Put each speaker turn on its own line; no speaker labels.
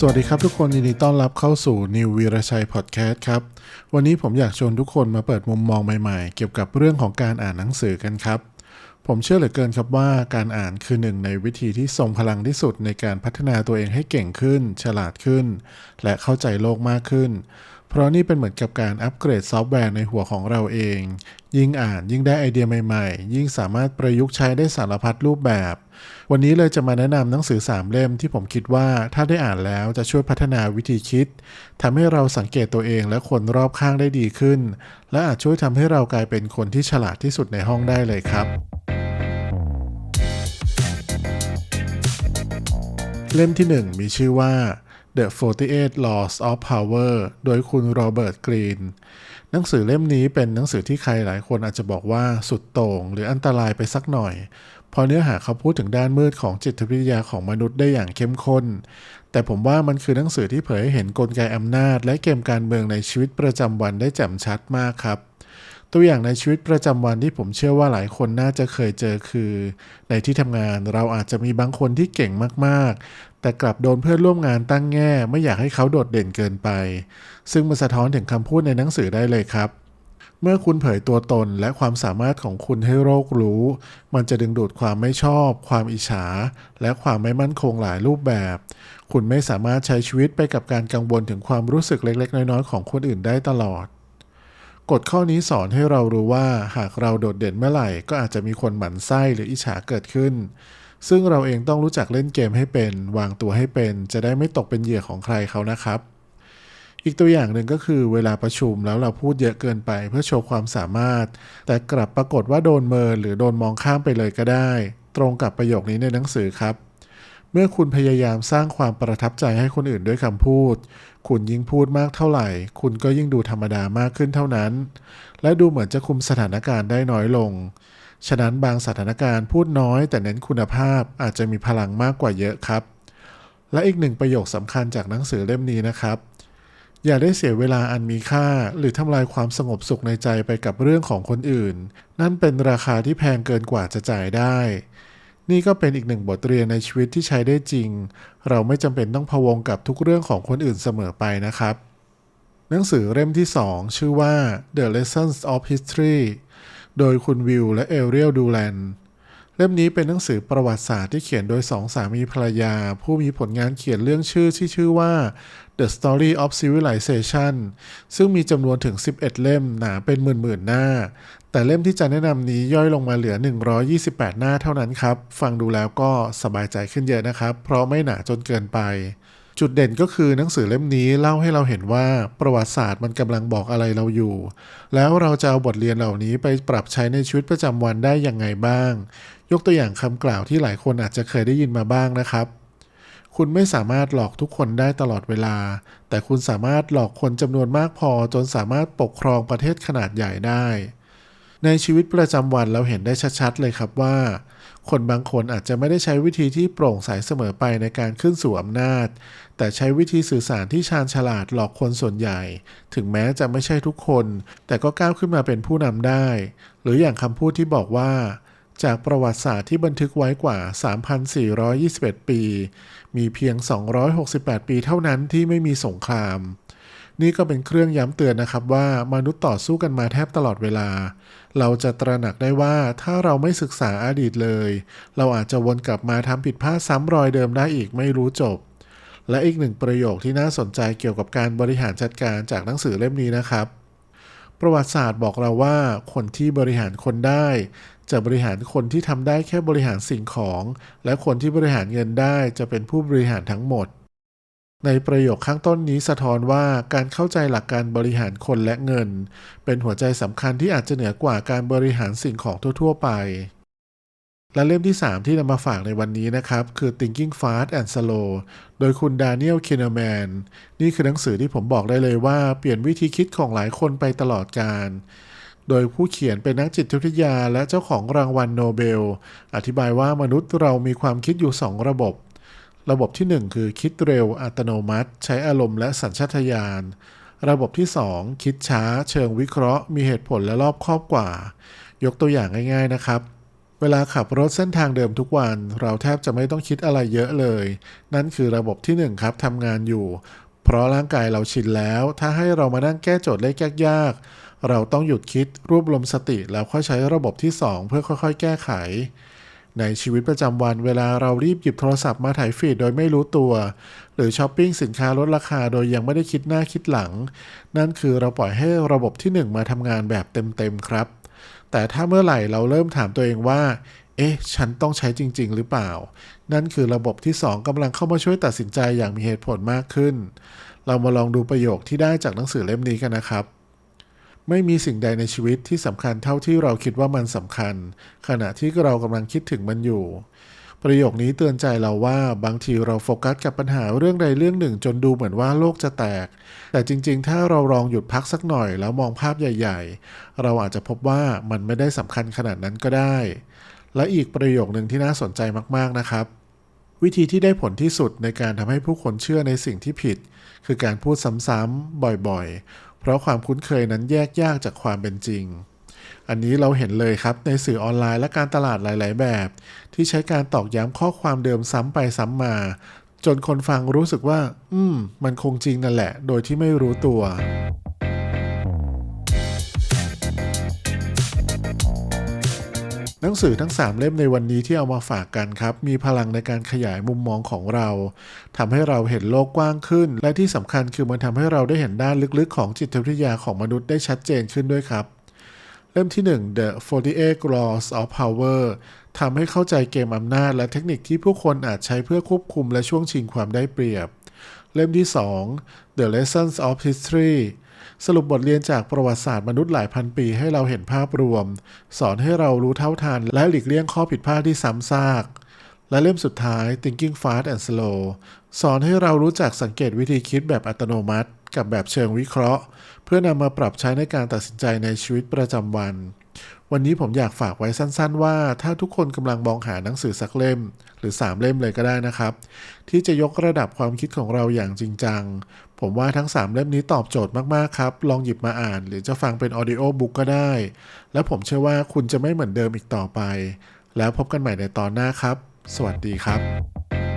สวัสดีครับทุกคนยินดีต้อนรับเข้าสู่นิววีรชัยพอดแคสต์ครับ วันนี้ผมอยากชวนทุกคนมาเปิดมุมมองใหม่ๆ เกี่ยวกับเรื่องของการอ่านหนังสือกันครับ ผมเชื่อเหลือเกินครับว่าการอ่านคือหนึ่งในวิธีที่ทรงพลังที่สุดในการพัฒนาตัวเองให้เก่งขึ้น ฉลาดขึ้น และเข้าใจโลกมากขึ้น เพราะนี่เป็นเหมือนกับการอัปเกรดซอฟต์แวร์ในหัวของเราเอง ยิ่งอ่านยิ่งได้ไอเดียใหม่ๆ ยิ่งสามารถประยุกต์ใช้ได้สารพัดรูปแบบ วันนี้เลยจะมาแนะนำหนังสือ3เล่มที่ผมคิดว่าถ้าได้อ่านแล้วจะช่วยพัฒนาวิธีคิดทำให้เราสังเกตตัวเองและคนรอบข้างได้ดีขึ้น และอาจช่วยทำให้เรากลายเป็นคนที่ฉลาดที่สุดในห้องได้เลยครับ เล่มที่ 1 มีชื่อว่า The 48 Laws of Power โดยคุณโรเบิร์ตกรีน หนังสือเล่มนี้เป็นหนังสือที่ใครหลายคนอาจจะบอกว่าสุดโต่งหรืออันตรายไปสักหน่อยเพราะเนื้อหาเขาพูดถึงด้านมืดของจิตวิทยาของมนุษย์ได้อย่างเข้มข้น แต่ผมว่ามันคือหนังสือที่เผยให้เห็นกลไกอำนาจ และเกมการเมืองในชีวิตประจำวันได้แจ่มชัดมากครับ ตัวอย่างในชีวิตประจำวันที่ผมเชื่อว่าหลายคนน่าจะเคยเจอคือ ในที่ทำงานเราอาจจะมีบางคนที่เก่งมากๆ แต่กลับโดนเพื่อนร่วมงานตั้งแง่ ไม่อยากให้เขาโดดเด่นเกินไป ซึ่งมันสะท้อนถึงคำพูดในหนังสือได้เลยครับเมื่อคุณเผยตัวตนและความสามารถของคุณให้โลกรู้ มันจะดึงดูดความไม่ชอบ ความอิจฉา และความไม่มั่นคงหลายรูปแบบ คุณไม่สามารถใช้ชีวิตไปกับการกังวลถึงความรู้สึกเล็กๆ น้อยๆ ของคนอื่นได้ตลอด กฎข้อนี้สอนให้เรารู้ว่าหากเราโดดเด่นเมื่อไหร่ก็อาจจะมีคนหมั่นไส้หรืออิจฉาเกิดขึ้น ซึ่งเราเองต้องรู้จักเล่นเกมให้เป็น วางตัวให้เป็น จะได้ไม่ตกเป็นเหยื่อของใครเขานะครับ อีกตัวอย่างหนึ่งก็คือเวลาประชุมแล้วเราพูดเยอะเกินไปเพื่อโชว์ความสามารถ แต่กลับปรากฏว่าโดนเมินหรือโดนมองข้ามไปเลยก็ได้ ตรงกับประโยคนี้ในหนังสือครับเมื่อคุณพยายามสร้างความประทับใจให้คนอื่นด้วยคำพูด คุณยิ่งพูดมากเท่าไหร่ คุณก็ยิ่งดูธรรมดามากขึ้นเท่านั้น และดูเหมือนจะคุมสถานการณ์ได้น้อยลง ฉะนั้นบางสถานการณ์พูดน้อยแต่เน้นคุณภาพอาจจะมีพลังมากกว่าเยอะครับ และอีกหนึ่งประโยคสำคัญจากหนังสือเล่มนี้นะครับ อย่าได้เสียเวลาอันมีค่า หรือทำลายความสงบสุขในใจไปกับเรื่องของคนอื่น นั่นเป็นราคาที่แพงเกินกว่าจะจ่ายได้ นี่ก็เป็นอีกหนึ่งบทเรียนในชีวิตที่ใช้ได้จริง เราไม่จำเป็นต้องพะวงกับทุกเรื่องของคนอื่นเสมอไปนะครับ หนังสือเล่มที่ 2 ชื่อว่า The Lessons of History โดยคุณวิวและเอเรียลดูแลน เล่มนี้เป็นหนังสือประวัติศาสตร์ที่เขียนโดยสองสามีภรรยา ผู้มีผลงานเขียนเรื่องชื่อที่ชื่อว่า The Story of Civilization ซึ่งมีจำนวนถึง 11 เล่มหนาเป็นหมื่นๆหน้า แต่เล่มที่จะแนะนำนี้ย่อยลงมาเหลือ 128 หน้าเท่านั้นครับ ฟังดูแล้วก็สบายใจขึ้นเยอะนะครับ เพราะไม่หนาจนเกินไป จุดเด่นก็คือหนังสือเล่มนี้เล่าให้เราเห็นว่าประวัติศาสตร์มันกำลังบอกอะไรเราอยู่ แล้วเราจะเอาบทเรียนเหล่านี้ไปปรับใช้ในชีวิตประจำวันได้อยังไงบ้าง ยกตัวอย่างคำกล่าวที่หลายคนอาจจะเคยได้ยินมาบ้างนะครับ คุณไม่สามารถหลอกทุกคนได้ตลอดเวลา แต่คุณสามารถหลอกคนจำนวนมากพอจนสามารถปกครองประเทศขนาดใหญ่ได้ ในชีวิตประจำวันเราเห็นได้ชัดๆเลยครับว่า คนบางคนอาจจะไม่ได้ใช้วิธีที่โปร่งใสเสมอไปในการขึ้นสู่อำนาจ แต่ใช้วิธีสื่อสารที่ชาญฉลาดหลอกคนส่วนใหญ่ ถึงแม้จะไม่ใช่ทุกคน แต่ก็ก้าวขึ้นมาเป็นผู้นำได้ หรืออย่างคำพูดที่บอกว่าจากประวัติศาสตร์ที่บันทึกไว้กว่า 3,421 ปี มีเพียง 268 ปีเท่านั้นที่ไม่มีสงคราม นี่ก็เป็นเครื่องย้ำเตือนนะครับว่ามนุษย์ต่อสู้กันมาแทบตลอดเวลา เราจะตระหนักได้ว่าถ้าเราไม่ศึกษาอดีตเลย เราอาจจะวนกลับมาทำผิดพลาดซ้ำรอยเดิมได้อีกไม่รู้จบ และอีกหนึ่งประโยคที่น่าสนใจเกี่ยวกับการบริหารจัดการจากหนังสือเล่มนี้นะครับ ประวัติศาสตร์บอกเราว่าคนที่บริหารคนได้ จะบริหารคนที่ทำได้แค่บริหารสิ่งของ และคนที่บริหารเงินได้จะเป็นผู้บริหารทั้งหมด ในประโยคข้างต้นนี้สะท้อนว่าการเข้าใจหลักการบริหารคนและเงิน เป็นหัวใจสำคัญที่อาจจะเหนือกว่าการบริหารสิ่งของทั่ว ๆ ไป และเล่มที่ 3 ที่นำมาฝากในวันนี้นะครับ คือ Thinking Fast and Slow โดยคุณดานิเอลคินแมนนี่คือหนังสือที่ผมบอกได้เลยว่าเปลี่ยนวิธีคิดของหลายคนไปตลอดการโดยผู้เขียนเป็นนักจิตวิทยาและเจ้าของรางวัลโนเบล อธิบายว่ามนุษย์เรามีความคิดอยู่ 2 ระบบ ระบบที่ 1 คือคิดเร็วอัตโนมัติ ใช้อารมณ์และสัญชาตญาณ ระบบที่ 2 คิดช้า เชิงวิเคราะห์ มีเหตุผลและรอบคอบกว่า ยกตัวอย่างง่าย ๆ นะครับ เวลาขับรถเส้นทางเดิมทุกวัน เราแทบจะไม่ต้องคิดอะไรเยอะเลย นั่นคือระบบที่หนึ่งครับทำงานอยู่ เพราะร่างกายเราชินแล้ว ถ้าให้เรามานั่งแก้โจทย์เลขยากๆเราต้องหยุดคิดรวบรวมสติแล้วค่อยใช้ระบบที่ 2 เพื่อค่อย ๆ แก้ไข ในชีวิตประจำวันเวลาเรารีบหยิบโทรศัพท์มาถ่ายฟีดโดยไม่รู้ตัว หรือช้อปปิ้งสินค้าลดราคาโดยยังไม่ได้คิดหน้าคิดหลัง นั่นคือเราปล่อยให้ระบบที่ 1 มาทำงานแบบเต็มๆครับ แต่ถ้าเมื่อไหร่เราเริ่มถามตัวเองว่า เอ๊ะ ฉันต้องใช้จริง ๆ หรือเปล่า นั่นคือระบบที่ 2กำลังเข้ามาช่วยตัดสินใจอย่างมีเหตุผลมากขึ้น เรามาลองดูประโยคที่ได้จากหนังสือเล่มนี้กันนะครับ ไม่มีสิ่งใดในชีวิตที่สำคัญเท่าที่เราคิดว่ามันสำคัญ ขณะที่เรากำลังคิดถึงมันอยู่ ประโยคนี้เตือนใจเราว่าบางทีเราโฟกัสกับปัญหาเรื่องใดเรื่องหนึ่งจนดูเหมือนว่าโลกจะแตก แต่จริงๆ ถ้าเราลองหยุดพักสักหน่อยแล้วมองภาพใหญ่ ๆ เราอาจจะพบว่ามันไม่ได้สำคัญขนาดนั้นก็ได้ และอีกประโยคหนึ่งที่น่าสนใจมากๆนะครับวิธีที่ได้ผลที่สุดในการทำให้ผู้คนเชื่อในสิ่งที่ผิด คือการพูดซ้ำๆบ่อยๆ เพราะความคุ้นเคยนั้นแยกยากจากความเป็นจริง อันนี้เราเห็นเลยครับในสื่อออนไลน์และการตลาดหลาย ๆ แบบ ที่ใช้การตอกย้ำข้อความเดิมซ้ำไปซ้ำมา จนคนฟังรู้สึกว่า อืม มันคงจริงนั่นแหละ โดยที่ไม่รู้ตัว หนังสือทั้ง 3 เล่มในวันนี้ที่เอามาฝากกันครับ มีพลังในการขยายมุมมองของเราทำให้เราเห็นโลกกว้างขึ้น และที่สำคัญคือมันทำให้เราได้เห็นด้านลึกๆ ของจิตวิทยาของมนุษย์ได้ชัดเจนขึ้นด้วยครับ เล่มที่ 1 The 48 Laws of Power ทำให้เข้าใจเกมอำนาจ และเทคนิคที่ผู้คนอาจใช้เพื่อควบคุมและช่วงชิงความได้เปรียบ เล่มที่ 2 The Lessons of History สรุปบทเรียนจากประวัติศาสตร์มนุษย์หลายพันปีให้เราเห็นภาพรวม สอนให้เรารู้เท่าทันและหลีกเลี่ยงข้อผิดพลาดที่ซ้ำซาก และเล่มสุดท้าย Thinking Fast and Slow สอนให้เรารู้จักสังเกตวิธีคิดแบบอัตโนมัติ กับแบบเชิงวิเคราะห์ เพื่อนำมาปรับใช้ในการตัดสินใจในชีวิตประจำวัน วันนี้ผมอยากฝากไว้สั้นๆว่า ถ้าทุกคนกำลังมองหาหนังสือสักเล่ม หรือ 3 เล่มเลยก็ได้นะครับ ที่จะยกระดับความคิดของเราอย่างจริงจัง ผมว่าทั้ง 3 เล่มนี้ตอบโจทย์มากๆครับ ลองหยิบมาอ่าน หรือจะฟังเป็นออดิโอบุ๊กก็ได้ และผมเชื่อว่าคุณจะไม่เหมือนเดิมอีกต่อไป แล้วพบกันใหม่ในตอนหน้าครับ สวัสดีครับ